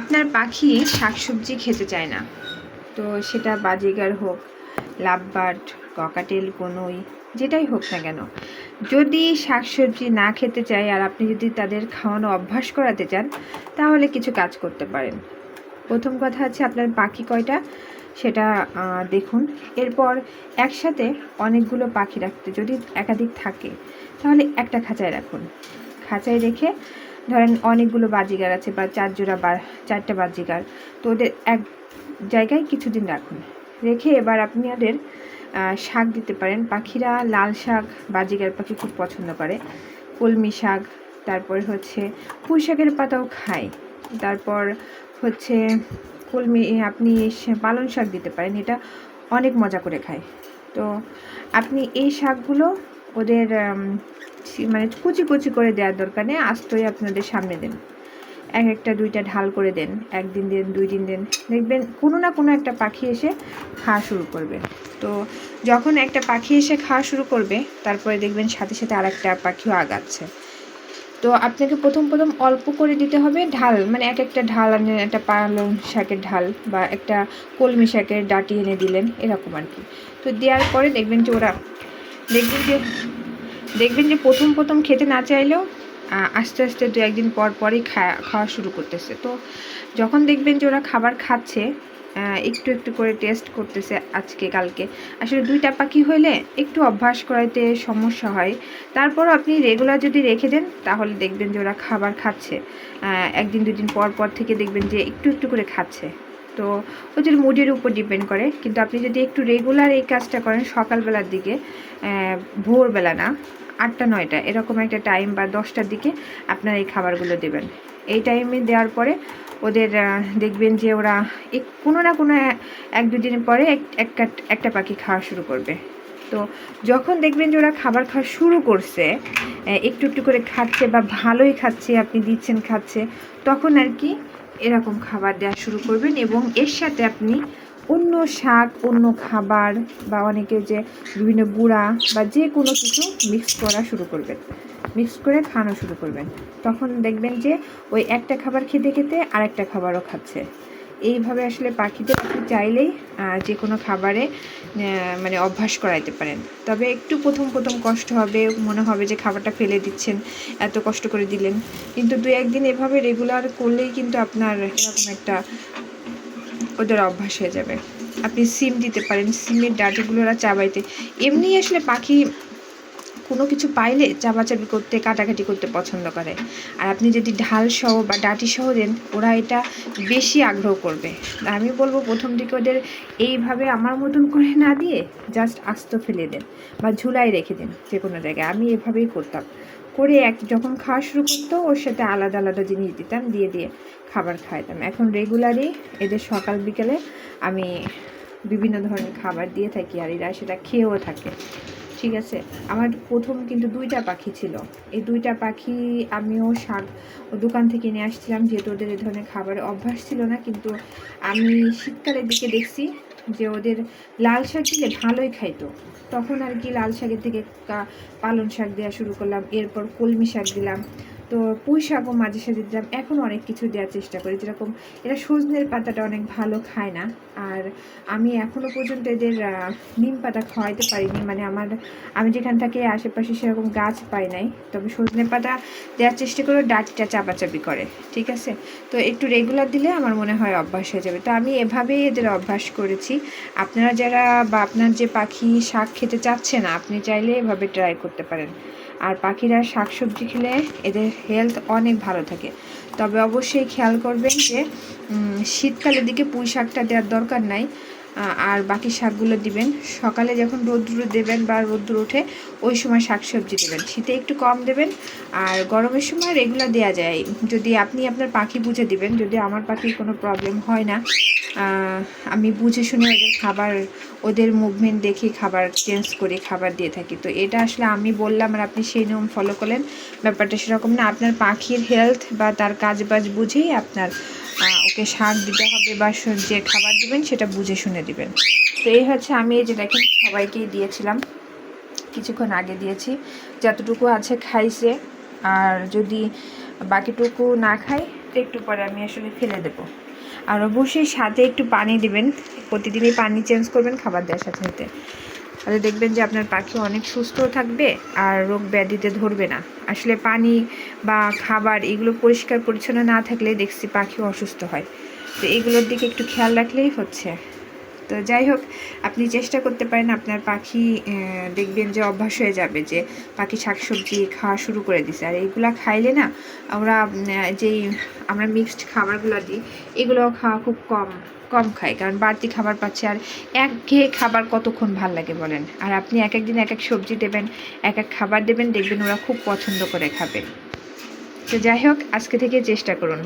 আপনার পাখি শাকসবজি খেতে চায় না। তো সেটা বাজিগার হোক, লাভবার্ড, ককাটেল, কনুই, যেটাই হোক না কেন। যদি শাকসবজি না খেতে চায় আর আপনি যদি তাদের খাওয়ানো অভ্যাস করাতে চান, তাহলে কিছু কাজ করতে পারেন। প্রথম কথা হচ্ছে আপনার পাখি কয়টা? সেটা দেখুন। এরপর একসাথে অনেকগুলো পাখি রাখতে যদি একাধিক থাকে, তাহলে একটা খাঁচায় রাখুন। খাঁচায় রেখে ধরেন অনেকগুলো বাজিগার আছে বা চার জোড়া বা চারটা বাজিগার, তো ওদের এক জায়গায় কিছুদিন রাখুন। রেখে এবার আপনি ওদের শাক দিতে পারেন। পাখিরা লাল শাক বাজিগার পাখি খুব পছন্দ করে। কলমি শাক, তারপর হচ্ছে পুঁই শাকের পাতাও খায়। তারপর হচ্ছে কলমি আপনি পালং শাক দিতে পারেন, এটা অনেক মজা করে খায়। তো আপনি এই শাকগুলো ওদের মানে কুচি কুচি করে দেওয়ার দরকার নেই, আস্তই আপনাদের সামনে দেন। এক একটা দুইটা ঢাল করে দেন, একদিন দিন দুই দিন। দেন দেখবেন কোনো না কোনো একটা পাখি এসে খাওয়া শুরু করবে। তো যখন একটা পাখি এসে খাওয়া শুরু করবে, তারপরে দেখবেন সাথে সাথে আর একটা পাখিও আগাচ্ছে। তো আপনাকে প্রথম প্রথম অল্প করে দিতে হবে ঢাল মানে এক একটা ঢাল আনেন একটা পালং শাকের ঢাল বা একটা কলমি শাকের ডাটি এনে দিলেন, এরকম আর কি। তো দেওয়ার পরে দেখবেন যে ওরা, দেখবেন যে দেখবেন যে প্রথম প্রথম খেতে না চাইলেও আস্তে আস্তে দু একদিন পর পরই খাওয়া খাওয়া শুরু করতেছে। তো যখন দেখবেন যে ওরা খাবার খাচ্ছে একটু একটু করে টেস্ট করতেছে আজকে, কালকে, আসলে দুইটা পাখি হইলে একটু অভ্যাস করাইতে সমস্যা হয়। তারপরও আপনি রেগুলার যদি রেখে দেন, তাহলে দেখবেন যে ওরা খাবার খাচ্ছে। একদিন দুদিন পর পর থেকে দেখবেন যে একটু একটু করে খাচ্ছে। তো ওদের মুডের উপর ডিপেন্ড করে। কিন্তু আপনি যদি একটু রেগুলার এই কাজটা করেন সকালবেলার দিকে ভোরবেলা না, আটটা, নয়টা, এরকম একটা টাইম বা দশটার দিকে আপনার এই খাবারগুলো দেবেন। এই টাইমে দেওয়ার পরে ওদের দেখবেন যে ওরা এক, কোনো না কোনো এক দুদিন পরে এক- একটা একটা পাখি খাওয়া শুরু করবে। তো যখন দেখবেন যে ওরা খাবার খাওয়া শুরু করছে একটু একটু করে খাচ্ছে বা ভালোই খাচ্ছে, আপনি দিচ্ছেন, খাচ্ছে, তখন আর কি এরকম খাবার দেওয়া শুরু করবেন এবং এর সাথে আপনি অন্য শাক, অন্য খাবার বা অনেকে যে বিভিন্ন গুঁড়া বা যে কোনো কিছু মিক্স করা শুরু করবেন। মিক্স করে খাওয়ানো শুরু করবেন। তখন দেখবেন যে ওই একটা খাবার খেতে খেতে আরেকটা খাবারও খাচ্ছে। এইভাবে আসলে পাখিদের আপনি চাইলেই যে কোনো খাবারে মানে অভ্যাস করাইতে পারেন। তবে একটু প্রথম প্রথম কষ্ট হবে, মনে হবে যে খাবারটা ফেলে দিচ্ছেন, এত কষ্ট করে দিলেন। কিন্তু দু একদিন এভাবে রেগুলার করলেই কিন্তু আপনার এরকম একটা ওদের অভ্যাস হয়ে যাবে। আপনি সিম দিতে পারেন, সিমের ডাঁটিগুলো ওরা চাবাইতে। এমনি আসলে পাখি কোনো কিছু পাইলে চাপাচাপি করতে, কাটাকাটি করতে পছন্দ করে। আর আপনি যদি ঢাল সহ বা ডাটি সহ দেন, ওরা এটা বেশি আগ্রহ করবে। আমি বলব প্রথম দিকে ওদের এইভাবে আমার মতন করে না দিয়ে জাস্ট আস্ত ফেলে দেন বা ঝুলাই রেখে দিন যে কোনো জায়গায়। আমি এভাবেই করতাম। করে এক, যখন খাওয়া শুরু করতো, ওর সাথে আলাদা আলাদা জিনিস দিতাম, দিয়ে দিয়ে খাবার খাইতাম এখন রেগুলারই এদের সকাল, বিকেলে আমি বিভিন্ন ধরনের খাবার দিয়ে থাকি আর এরা সেটা খেয়েও থাকে। ঠিক আছে, আমার প্রথম কিন্তু দুইটা পাখি ছিল। এই দুইটা পাখি আমিও শাক দোকান থেকে নিয়ে আসছিলাম, যেহেতু ওদের এই ধরনের খাবারের অভ্যাস ছিল না, কিন্তু আমি শীতকালের দিকে দেখছি যে ওদের লাল শাক দিলে ভালোই খাইতো। তখন আর কি লাল শাকের থেকে পালন পালং শাক দেওয়া শুরু করলাম, এরপর কলমি শাক দিলাম তো পুঁই শাকও মাঝে সাঝে দিলাম। এখন অনেক কিছু দেওয়ার চেষ্টা করি। যেরকম এরা সজনের পাতাটা অনেক ভালো খায় না। আর আমি এখনও পর্যন্ত এদের নিম পাতা খাওয়াইতে পারিনি। মানে আমার, আমি যেখান থেকে আশেপাশে সেরকম গাছ পাই নাই। তবে সজনে পাতা দেওয়ার চেষ্টা করে ডাঁটিটা চাপাচাপি করে, ঠিক আছে? তো একটু রেগুলার দিলে আমার মনে হয় অভ্যাস হয়ে যাবে। তো আমি এভাবেই এদের অভ্যাস করেছি। আপনারা যারা বা আপনার যে পাখি শাক খেতে চাচ্ছে না, আপনি চাইলে এভাবে ট্রাই করতে পারেন। আর পাখিরা শাকসবজি খেলে এদের হেলথ অনেক ভালো থাকে। তবে অবশ্যই খেয়াল করবেন যে শীতকালের দিকে পুঁই শাকটা দেওয়ার দরকার নাই। আর বাকি শাকগুলো দিবেন। সকালে যখন রোদ্র দেবেন বা রোদ্র ওঠে, ওই সময় শাকসবজি দেবেন। শীতে একটু কম দেবেন, আর গরমের সময় রেগুলার দেওয়া যায়। যদি আপনি আপনার পাখি বুঝে দিবেন, যদি আমার পাখির কোনো প্রবলেম হয় না আমি বুঝে শুনে ওদের খাবার, ওদের মুভমেন্ট দেখে খাবার চেঞ্জ করে খাবার দিয়ে থাকি। তো এটা আসলে আমি বললাম আর আপনি সেই নিয়ম ফলো করলেন। ব্যাপারটা সেরকম না। আপনার পাখির হেলথ বা তার কাজ বাজ বুঝেই আপনার ওকে শাক দিতে হবে বা যে খাবার দেবেন, সেটা বুঝে শুনে দিবেন। তো এই হচ্ছে আমি এই যে সবাইকেই দিয়েছিলাম। কিছুক্ষণ আগে দিয়েছি। যতটুকু আছে খাইছে। আর যদি বাকিটুকু না খাই, তো একটু পরে আমি আসলে ফেলে দেবো। আর অবশ্যই সাথে একটু পানি দিবেন। প্রতিদিনই পানি চেঞ্জ করবেন খাবার দেওয়ার সাথে সাথে। তাহলে দেখবেন যে আপনার পাখি অনেক সুস্থ থাকবে আর রোগ ব্যাধিতে ধরবে না। আসলে পানি বা খাবার এগুলো পরিষ্কার পরিচ্ছন্ন না থাকলে দেখছি পাখি অসুস্থ হয়। তো এগুলোর দিকে একটু খেয়াল রাখলেই হচ্ছে। তো যাই হোক, আপনি চেষ্টা করতে পারেন, আপনার পাখি দেখবেন যে অভ্যাস হয়ে যাবে যে পাখি শাকসবজি খাওয়া শুরু করে দিছে। আর এইগুলা খাইলে না, আমরা যেই আমরা মিক্সড খাবারগুলো দিই এগুলো খাওয়া খুব কম কম খায় কারণ বাড়তি খাবার পাচ্ছে আর এক ঘেয়ে খাবার কতক্ষণ ভালো লাগে বলেন? আর আপনি এক এক দিন এক এক সবজি দেবেন, এক এক খাবার দেবেন, দেখবেন ওরা খুব পছন্দ করে খাবে। তো যাই হোক, আজকে থেকে চেষ্টা করুন।